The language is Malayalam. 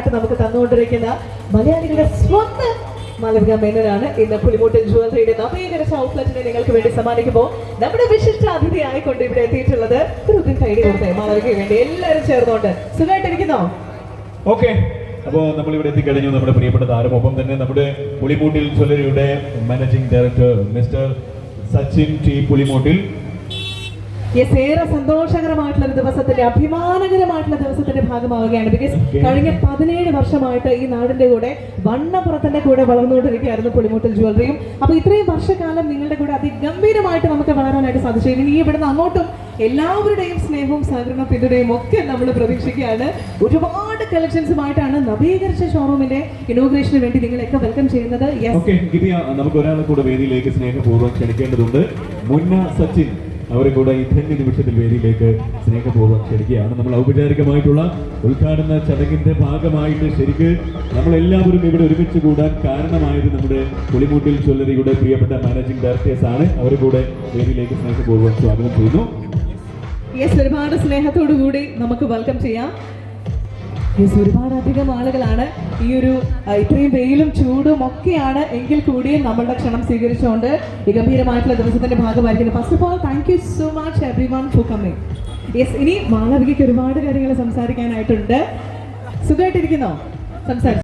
തന്നുകൊണ്ടിരിക്കുന്ന മലയാളികളുടെ സ്വന്തം മാലവിക മേനനാണ് ഇന്ന് പുലിമൂട്ടിൽ ജുവലറിയുടെ നവീകരണ ഔട്ട്ലെറ്റിനെ നിങ്ങൾക്ക് വേണ്ടി സമ്മാനിക്കുമ്പോൾ നമ്മുടെ വിശിഷ്ട അതിഥിയായിക്കൊണ്ട് ഇവിടെ എത്തിയിട്ടുള്ളത് ഒരു കൈഡി കൊടുത്തേ. മാലവികയ്ക്ക് വേണ്ടി എല്ലാവരും ചേർന്നുകൊണ്ട് സുഖമായിട്ടിരിക്കുന്നോ? ഓക്കെ അപ്പോൾ നമ്മൾ ഇവിടെ എത്തിക്കഴിഞ്ഞു. നമ്മുടെ പ്രിയപ്പെട്ട താരം ഒപ്പം തന്നെ നമ്മുടെ പുളിമൂട്ടിൽ ജ്വല്ലറിയുടെ managing director mister Sachin T Pulimoottil yes ഏറെ സന്തോഷകരമായിട്ടുള്ള ഒരു ദിവസത്തിന്റെ അഭിമാനകരമായിട്ടുള്ള ദിവസത്തിന്റെ ഭാഗമാവുകയാണ്. ബിക്കോസ് കഴിഞ്ഞ പതിനേഴ് വർഷമായിട്ട് ഈ നാടിന്റെ കൂടെ വണ്ണപ്പുറത്തിന്റെ കൂടെ വളർന്നുകൊണ്ടിരിക്കുകയായിരുന്നു പുളിമൂട്ടൽ ജ്വല്ലറിയും. അപ്പൊ ഇത്രയും വർഷക്കാലം നിങ്ങളുടെ കൂടെ അതിഗംഭീരമായിട്ട് നമുക്ക് വളരാനായിട്ട് സാധിച്ചു ഇനി ഇവിടുന്ന് അങ്ങോട്ടും എല്ലാവരുടെയും സ്നേഹവും സഹകരണവും പിന്തുണയും ഒക്കെ നമ്മൾ പ്രതീക്ഷിക്കുകയാണ്. ഒരുപാട് കളക്ഷൻസുമായിട്ടാണ് നവീകരിച്ച ഷോറൂമിന്റെ ഇനോഗ്രേഷന് വേണ്ടി നിങ്ങളെയൊക്കെ വെൽക്കം ചെയ്യുന്നത്. നമുക്ക് ഒരാളെ കൂടെ വേദിയിലേക്ക് സ്നേഹപൂർവം ക്ഷണിക്കേണ്ടതുണ്ട്. മുന്ന സച്ചിൻ. അവരെ കൂടെ ഈ ധന്യ നിമിഷത്തിൽ വേദിയിലേക്ക് സ്നേഹപൂർവം ക്ഷണിക്കുകയാണ് നമ്മൾ ഔപചാരികമായിട്ടുള്ള ഉദ്ഘാടന ചടങ്ങിന്റെ ഭാഗമായിട്ട് ശരിക്ക് നമ്മളെല്ലാവരും ഇവിടെ ഒരുമിച്ച് കൂടാൻ കാരണമായത് നമ്മുടെ പുളിമൂട്ടിൽ ജ്വല്ലറിയുടെ പ്രിയപ്പെട്ട മാനേജിംഗ് ഡയറക്ടേഴ്സ് ആണ്. അവരെ കൂടെ വേദിയിലേക്ക് സ്നേഹപൂർവം സ്വാഗതം ചെയ്യുന്നു. യെസ് ഒരുപാട് സ്നേഹത്തോടു കൂടി നമുക്ക് വെൽക്കം ചെയ്യാം. യെസ് ഒരുപാടധികം ആളുകളാണ് ഈ ഒരു ഇത്രയും വെയിലും ചൂടും ഒക്കെയാണ് എങ്കിൽ കൂടിയും നമ്മളുടെ ക്ഷണം സ്വീകരിച്ചുകൊണ്ട് ഗംഭീരമായിട്ടുള്ള ദിവസത്തിന്റെ ഭാഗമായിരിക്കുന്നത് first of all thank you so much everyone for coming yes ഇനി മാളവികയ്ക്ക് ഒരുപാട് കാര്യങ്ങൾ സംസാരിക്കാനായിട്ടുണ്ട്. സുഖമായിട്ടിരിക്കുന്നോ? സംസാരിച്ചു?